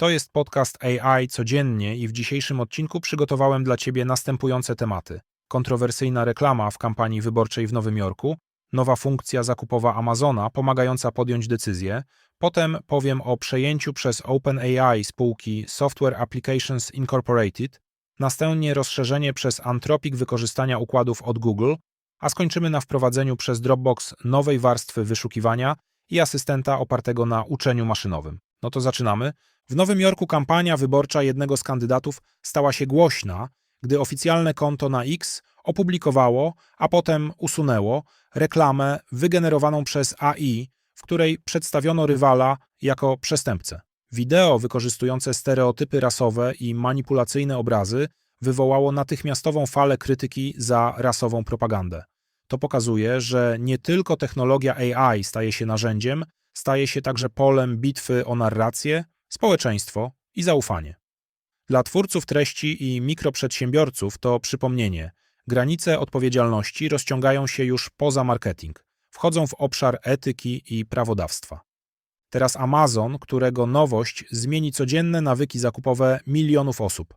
To jest podcast AI codziennie i w dzisiejszym odcinku przygotowałem dla Ciebie następujące tematy. Kontrowersyjna reklama w kampanii wyborczej w Nowym Jorku, nowa funkcja zakupowa Amazona pomagająca podjąć decyzję, potem powiem o przejęciu przez OpenAI spółki Software Applications Incorporated, następnie rozszerzenie przez Anthropic wykorzystania układów od Google, a skończymy na wprowadzeniu przez Dropbox nowej warstwy wyszukiwania i asystenta opartego na uczeniu maszynowym. No to zaczynamy. W Nowym Jorku kampania wyborcza jednego z kandydatów stała się głośna, gdy oficjalne konto na X opublikowało, a potem usunęło reklamę wygenerowaną przez AI, w której przedstawiono rywala jako przestępcę. Wideo wykorzystujące stereotypy rasowe i manipulacyjne obrazy wywołało natychmiastową falę krytyki za rasową propagandę. To pokazuje, że nie tylko technologia AI staje się narzędziem, staje się także polem bitwy o narrację, społeczeństwo i zaufanie. Dla twórców treści i mikroprzedsiębiorców to przypomnienie. Granice odpowiedzialności rozciągają się już poza marketing, wchodzą w obszar etyki i prawodawstwa. Teraz Amazon, którego nowość zmieni codzienne nawyki zakupowe milionów osób.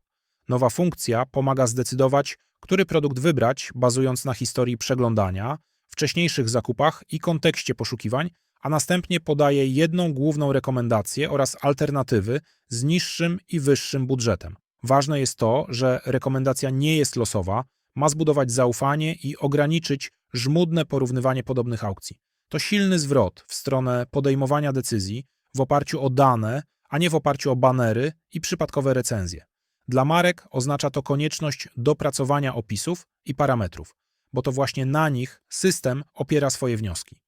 Nowa funkcja pomaga zdecydować, który produkt wybrać, bazując na historii przeglądania, wcześniejszych zakupach i kontekście poszukiwań, a następnie podaje jedną główną rekomendację oraz alternatywy z niższym i wyższym budżetem. Ważne jest to, że rekomendacja nie jest losowa, ma zbudować zaufanie i ograniczyć żmudne porównywanie podobnych aukcji. To silny zwrot w stronę podejmowania decyzji w oparciu o dane, a nie w oparciu o banery i przypadkowe recenzje. Dla marek oznacza to konieczność dopracowania opisów i parametrów, bo to właśnie na nich system opiera swoje wnioski.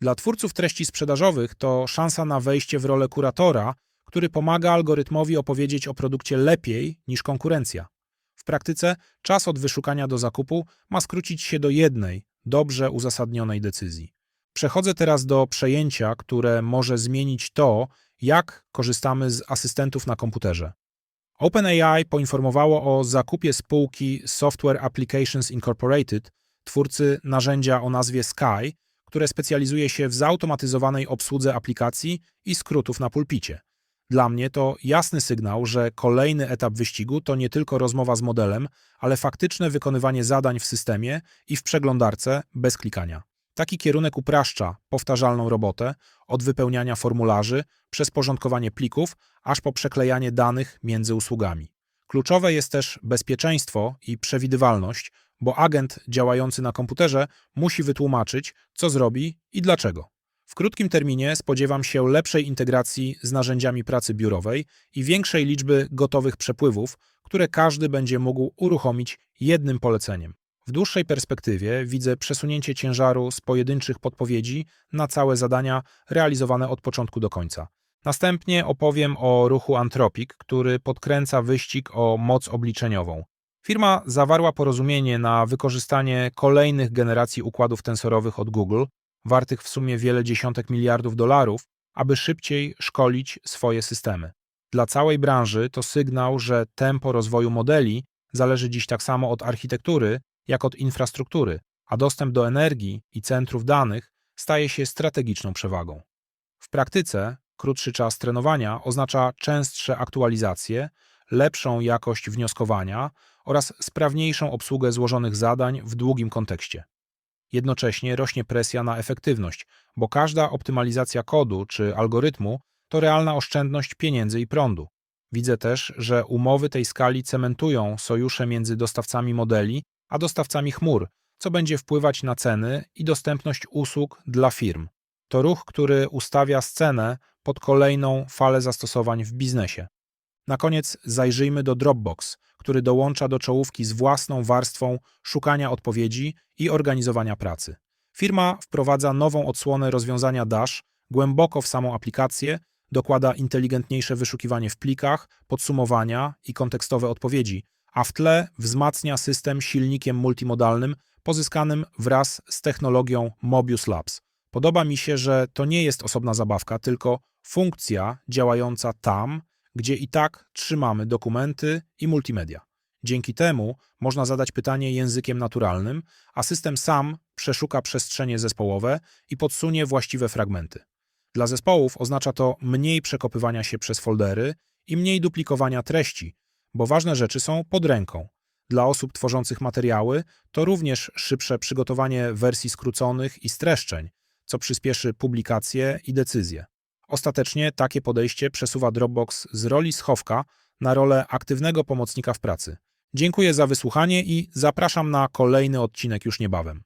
Dla twórców treści sprzedażowych to szansa na wejście w rolę kuratora, który pomaga algorytmowi opowiedzieć o produkcie lepiej niż konkurencja. W praktyce czas od wyszukania do zakupu ma skrócić się do jednej, dobrze uzasadnionej decyzji. Przechodzę teraz do przejęcia, które może zmienić to, jak korzystamy z asystentów na komputerze. OpenAI poinformowało o zakupie spółki Software Applications Incorporated, twórcy narzędzia o nazwie Sky, które specjalizuje się w zautomatyzowanej obsłudze aplikacji i skrótów na pulpicie. Dla mnie to jasny sygnał, że kolejny etap wyścigu to nie tylko rozmowa z modelem, ale faktyczne wykonywanie zadań w systemie i w przeglądarce bez klikania. Taki kierunek upraszcza powtarzalną robotę od wypełniania formularzy przez porządkowanie plików, aż po przeklejanie danych między usługami. Kluczowe jest też bezpieczeństwo i przewidywalność, bo agent działający na komputerze musi wytłumaczyć, co zrobi i dlaczego. W krótkim terminie spodziewam się lepszej integracji z narzędziami pracy biurowej i większej liczby gotowych przepływów, które każdy będzie mógł uruchomić jednym poleceniem. W dłuższej perspektywie widzę przesunięcie ciężaru z pojedynczych podpowiedzi na całe zadania realizowane od początku do końca. Następnie opowiem o ruchu Anthropic, który podkręca wyścig o moc obliczeniową. Firma zawarła porozumienie na wykorzystanie kolejnych generacji układów tensorowych od Google, wartych w sumie wiele dziesiątek miliardów dolarów, aby szybciej szkolić swoje systemy. Dla całej branży to sygnał, że tempo rozwoju modeli zależy dziś tak samo od architektury, jak od infrastruktury, a dostęp do energii i centrów danych staje się strategiczną przewagą. W praktyce krótszy czas trenowania oznacza częstsze aktualizacje, lepszą jakość wnioskowania oraz sprawniejszą obsługę złożonych zadań w długim kontekście. Jednocześnie rośnie presja na efektywność, bo każda optymalizacja kodu czy algorytmu to realna oszczędność pieniędzy i prądu. Widzę też, że umowy tej skali cementują sojusze między dostawcami modeli a dostawcami chmur, co będzie wpływać na ceny i dostępność usług dla firm. To ruch, który ustawia scenę pod kolejną falę zastosowań w biznesie. Na koniec zajrzyjmy do Dropbox, który dołącza do czołówki z własną warstwą szukania odpowiedzi i organizowania pracy. Firma wprowadza nową odsłonę rozwiązania Dash głęboko w samą aplikację, dokłada inteligentniejsze wyszukiwanie w plikach, podsumowania i kontekstowe odpowiedzi, a w tle wzmacnia system silnikiem multimodalnym pozyskanym wraz z technologią Mobius Labs. Podoba mi się, że to nie jest osobna zabawka, tylko funkcja działająca tam, gdzie i tak trzymamy dokumenty i multimedia. Dzięki temu można zadać pytanie językiem naturalnym, a system sam przeszuka przestrzenie zespołowe i podsunie właściwe fragmenty. Dla zespołów oznacza to mniej przekopywania się przez foldery i mniej duplikowania treści, bo ważne rzeczy są pod ręką. Dla osób tworzących materiały to również szybsze przygotowanie wersji skróconych i streszczeń, co przyspieszy publikację i decyzję. Ostatecznie takie podejście przesuwa Dropbox z roli schowka na rolę aktywnego pomocnika w pracy. Dziękuję za wysłuchanie i zapraszam na kolejny odcinek już niebawem.